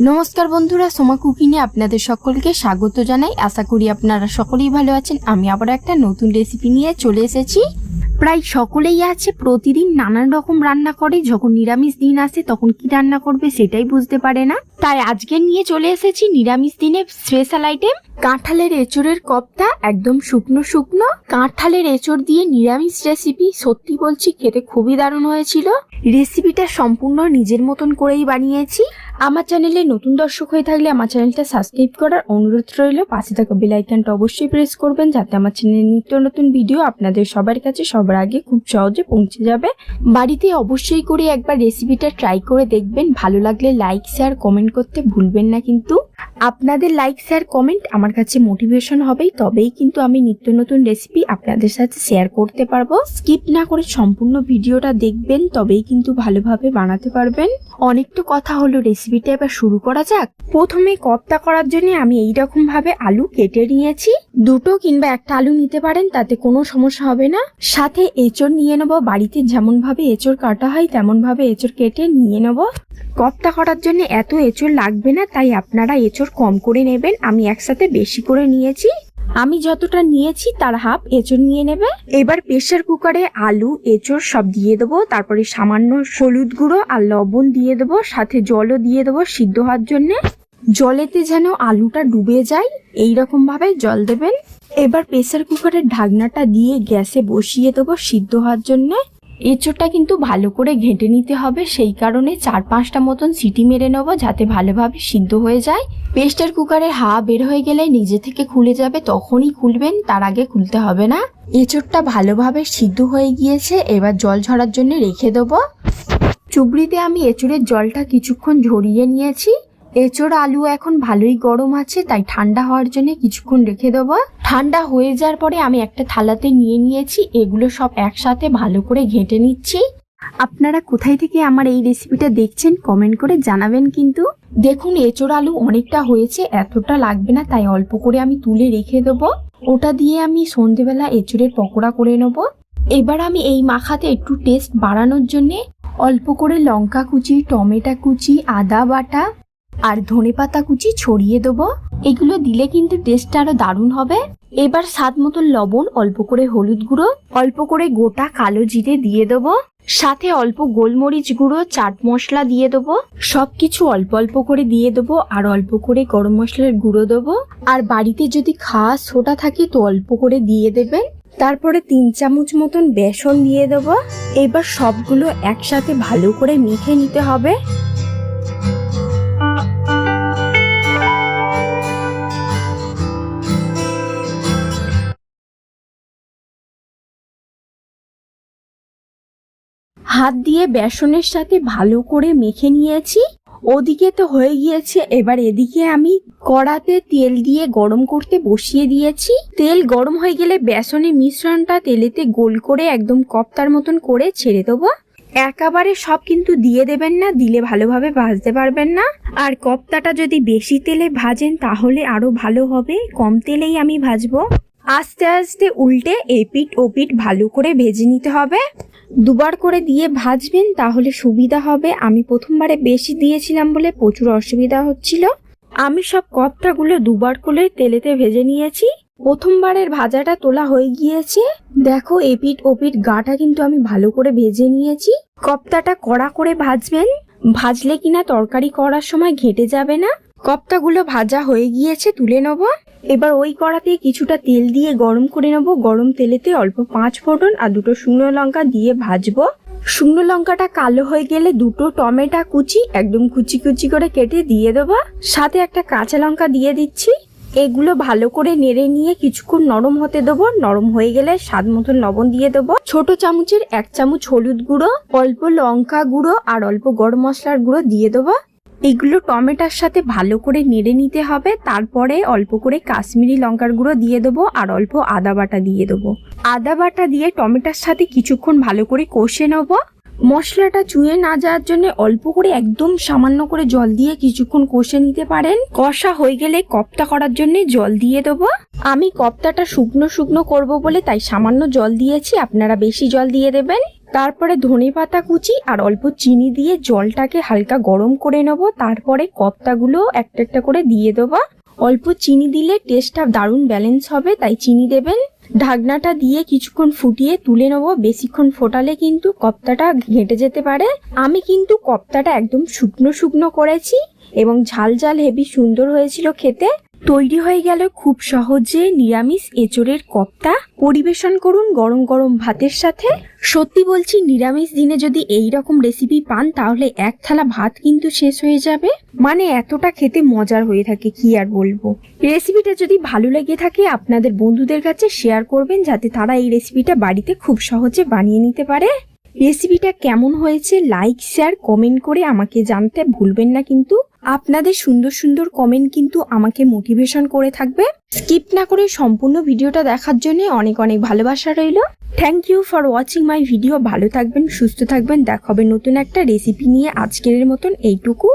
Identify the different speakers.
Speaker 1: নমস্কার বন্ধুরা, সোমা কুকিংয়ে আপনাদের সকলকে স্বাগত জানাই। আশা করি আপনারা সকলেই ভালো আছেন। আমি আবার একটা নতুন রেসিপি নিয়ে চলে এসেছি। প্রায় সকলেই আছে, প্রতিদিন নানান রকম রান্না করে। যখন নিরামিষ দিন আসে, তখন কি রান্না করবে সেটাই বুঝতে পারে না। তাই আজকে নিয়ে চলে এসেছি নিরামিষ দিনে স্পেশাল আইটেম কাঁঠালের এঁচড়ের কপ্তা। একদম শুকনো শুকনো। কাঁঠালের এঁচড় দিয়ে নিরামিষ রেসিপি সত্যি বলছি, খেতে খুবই দারুণ হয়েছিল। রেসিপিটা সম্পূর্ণ নিজের মতন করেই বানিয়েছি। আমার চ্যানেলে নতুন দর্শক হয়ে থাকলে আমার চ্যানেলটা সাবস্ক্রাইব করার অনুরোধ রইল। পাশে থাকা বেল আইকনটা অবশ্যই প্রেস করবেন যাতে আমার চ্যানেলে নিত্য নতুন ভিডিও আপনাদের সবার কাছে সবার আগে খুব সহজে পৌঁছে যাবে। বাড়িতে অবশ্যই করে একবার রেসিপিটা ট্রাই করে দেখবেন। ভালো লাগলে লাইক শেয়ার কমেন্ট করতে ভুলবেন না কিন্তু। আপনাদের লাইক শেয়ার কমেন্ট আমার কাছে মোটিভেশন হবেই। তবেই কিন্তু আমি নিত্য নতুন রেসিপি আপনাদের সাথে শেয়ার করতে পারব। স্কিপ না করে সম্পূর্ণ ভিডিওটা দেখবেন। তবেই কিন্তু ভালোভাবে বানাতে পারবেন। অনেক তো কথা হলো রেসিপিটা এবার শুরু করা যাক। প্রথমে কপ্তা করার জন্য আমি এই রকম ভাবে আলু কেটে নিয়েছি। দুটো কিংবা একটা আলু নিতে পারেন, তাতে কোনো সমস্যা হবে না। সাথে এঁচড় নিয়ে নেব। বাড়িতে যেমন ভাবে এঁচড় কাটা হয় তেমন ভাবে এঁচড় কেটে নিয়ে নেব। কপ্তা করার জন্য এত এঁচড় লাগবে না, তাই আপনারা এঁচড় কম করে নেবেন। আমি একসাথে বেশি করে নিয়েছি। আমি যতটা নিয়েছি তার হাফ এঁচড় নিয়ে নেবে। এবার প্রেশার কুকারে আলু, এঁচড় সব দিয়ে দেবো, তারপরে সামান্য হলুদ গুঁড়ো আর লবণ দিয়ে দেবো, সাথে জলও দিয়ে দেবো সিদ্ধ হওয়ার জন্যে। জলেতে যেন আলুটা ডুবে যায় এই ভাবে জল দেবেন। এবার প্রেশার কুকারের ঢাকনাটা দিয়ে গ্যাসে বসিয়ে দেবো সিদ্ধ হওয়ার জন্যে। এঁচোড়টা কিন্তু ভালো করে ঘেঁটে নিতে হবে, সেই কারণে চার পাঁচটা মতন সিটি মেরে নেব যাতে ভালোভাবে সিদ্ধ হয়ে যায়। প্রেসার কুকারে হাওয়া বের হয়ে গেলে নিজে থেকে খুলে যাবে, তখনই খুলবেন, তার আগে খুলতে হবে না। এঁচোড়টা ভালোভাবে সিদ্ধ হয়ে গিয়েছে, এবার জল ঝরার জন্য রেখে দেবো। চুবড়িতে আমি এঁচোড়ের জলটা কিছুক্ষণ ঝরিয়ে নিয়েছি। এঁচোড় আলু এখন ভালোই গরম আছে, তাই ঠান্ডা হওয়ার জন্য কিছুক্ষণ রেখে দেবো। ঠান্ডা হয়ে যাওয়ার পরে আমি একটা থালাতে নিয়ে নিয়েছি এগুলো সব একসাথে ভালো করে ঘেঁটে নিচ্ছি। আপনারা কোথায় থেকে আমার এই রেসিপিটা দেখছেন কমেন্ট করে জানাবেন কিন্তু। দেখুন এঁচোড় আলু অনেকটা হয়েছে এতটা লাগবে না তাই অল্প করে আমি তুলে রেখে দেবো। ওটা দিয়ে আমি সন্ধেবেলা এঁচোড়ের পকোড়া করে নেব। এবার আমি এই মাখাতে একটু টেস্ট বাড়ানোর জন্যে অল্প করে লঙ্কা কুচি টমেটো কুচি আদা বাটা আর ধনেপাতা কুচি ছড়িয়ে দেবো। এগুলো দিলে কিন্তু টেস্টটা আরও দারুণ হবে। এবার স্বাদ মতো লবণ, অল্প করে হলুদ গুঁড়ো, অল্প করে গোটা কালো জিরে দিয়ে দেবো। সাথে অল্প গোলমরিচ গুঁড়ো, চাট মশলা দিয়ে দেবো। সবকিছু অল্প অল্প করে দিয়ে দেবো আর অল্প করে গরম মশলার গুঁড়ো দেবো। আর বাড়িতে যদি খাওয়া সোটা থাকে তো অল্প করে দিয়ে দেবেন। তারপরে তিন চামচ মতন বেসন দিয়ে দেবো। এবার সবগুলো একসাথে ভালো করে মেখে নিতে হবে। হাত দিয়ে বেসনের সাথে ভালো করে মেখে নিয়েছি। ওদিকে তো হয়ে গিয়েছে, এবার এদিকে আমি কড়াতে তেল দিয়ে গরম করতে বসিয়ে দিয়েছি। তেল গরম হয়ে গেলে বেসনের মিশ্রণটা তেলেতে গোল করে একদম কপ্তার মতন করে ছেড়ে দেবো। একেবারে সব কিন্তু দিয়ে দেবেন না, দিলে ভালোভাবে ভাজতে পারবেন না। আর কপ্তাটা যদি বেশি তেলে ভাজেন, তাহলে আরও ভালো হবে, কম তেলেই আমি ভাজবো। আস্তে আস্তে উল্টে এপিট ওপিট ভালো করে ভেজে নিতে হবে। দুবার করে দিয়ে ভাজবেন, তাহলে সুবিধা হবে। আমি প্রথমবারে বেশি দিয়েছিলাম বলে প্রচুর অসুবিধা হচ্ছিল। আমি সব কপ্তাগুলো দুবার করে তেলেতে ভেজে নিয়েছি। প্রথমবারের ভাজাটা তোলা হয়ে গিয়েছে। দেখো এপিট ওপিট গাটা কিন্তু আমি ভালো করে ভেজে নিয়েছি। কপ্তাটা কড়া করে ভাজবেন। ভাজলে কিনা তরকারি করার সময় ঘেটে যাবে না। কপ্তাগুলো ভাজা হয়ে গিয়েছে, তুলে নেব। এবার ওই কড়াতে কিছুটা তেল দিয়ে গরম করে নেব। গরম তেলেতে অল্প পাঁচ ফোড়ন আর দুটো শুকনো লঙ্কা দিয়ে ভাজবো। শুকনো লঙ্কাটা কালো হয়ে গেলে দুটো টমেটো কুচি একদম কুচি কুচি করে কেটে দিয়ে দেবো। সাথে একটা কাঁচা লঙ্কা দিয়ে দিচ্ছি। এগুলো ভালো করে নেড়ে নিয়ে কিছুক্ষণ নরম হতে দেবো। নরম হয়ে গেলে স্বাদ মতন লবণ দিয়ে দেবো। ছোট চামচের এক চামচ হলুদ গুঁড়ো, অল্প লঙ্কা গুঁড়ো আর অল্প গরম মশলার গুঁড়ো দিয়ে দেবো। এগুলো টমেটোর সাথে ভালো করে নেড়ে নিতে হবে, তারপরে অল্প করে কাশ্মীরি লঙ্কার গুঁড়ো দিয়ে দেবো আর অল্প আদা বাটা দিয়ে দেবো। আদা বাটা দিয়ে টমেটোর সাথে কিছুক্ষণ ভালো করে কষে নেব। মশলাটা চুয়ে না যাওয়ার জন্য অল্প করে একদম সামান্য করে জল দিয়ে কিছুক্ষণ কষে নিতে পারেন। কষা হয়ে গেলে কপ্তা করার জন্য জল দিয়ে দেবো। আমি কপ্তাটা শুকনো শুকনো করব বলে তাই সামান্য জল দিয়েছি, আপনারা বেশি জল দিয়ে দেবেন। তারপরে ধনে পাতা কুচি আর অল্প চিনি দিয়ে জলটাকে হালকা গরম করে নেব। তারপরে কপ্তাগুলো একটা একটা করে দিয়ে দেবো। অল্প চিনি দিলে টেস্টটা দারুণ ব্যালেন্স হবে, তাই চিনি দেবেন। ঢাকনাটা দিয়ে কিছুক্ষণ ফুটিয়ে তুলে নেব। বেশিক্ষণ ফোটালে কিন্তু কপ্তাটা ঘেঁটে যেতে পারে। আমি কিন্তু কপ্তাটা একদম শুকনো শুকনো করেছি এবং ঝাল ঝাল হেভি সুন্দর হয়েছিল খেতে। তৈরি হয়ে গেল খুব সহজে নিরামিষ এঁচড়ের কপ্তা। পরিবেশন করুন গরম গরম ভাতের সাথে। সত্যি বলছি, নিরামিষ দিনে যদি এই রকম রেসিপি পান, তাহলে এক থালা ভাত কিন্তু শেষ হয়ে যাবে। মানে এতটা খেতে মজার হয়ে থাকে, কি আর বলব। রেসিপিটা যদি ভালো লেগে থাকে, আপনাদের বন্ধুদের কাছে শেয়ার করবেন, যাতে তারা এই রেসিপিটা বাড়িতে খুব সহজে বানিয়ে নিতে পারে। রেসিপিটা কেমন হয়েছে লাইক শেয়ার কমেন্ট করে আমাকে জানতে ভুলবেন না কিন্তু। আপনাদের সুন্দর সুন্দর কমেন্ট কিন্তু আমাকে মোটিভেশন করে থাকবে। স্কিপ না করে সম্পূর্ণ ভিডিওটা দেখার জন্য অনেক অনেক ভালোবাসা রইল। Thank you for watching my video ভালো থাকবেন, সুস্থ থাকবেন। দেখাবেন নতুন একটা রেসিপি নিয়ে আজকের মতন এইটুকু।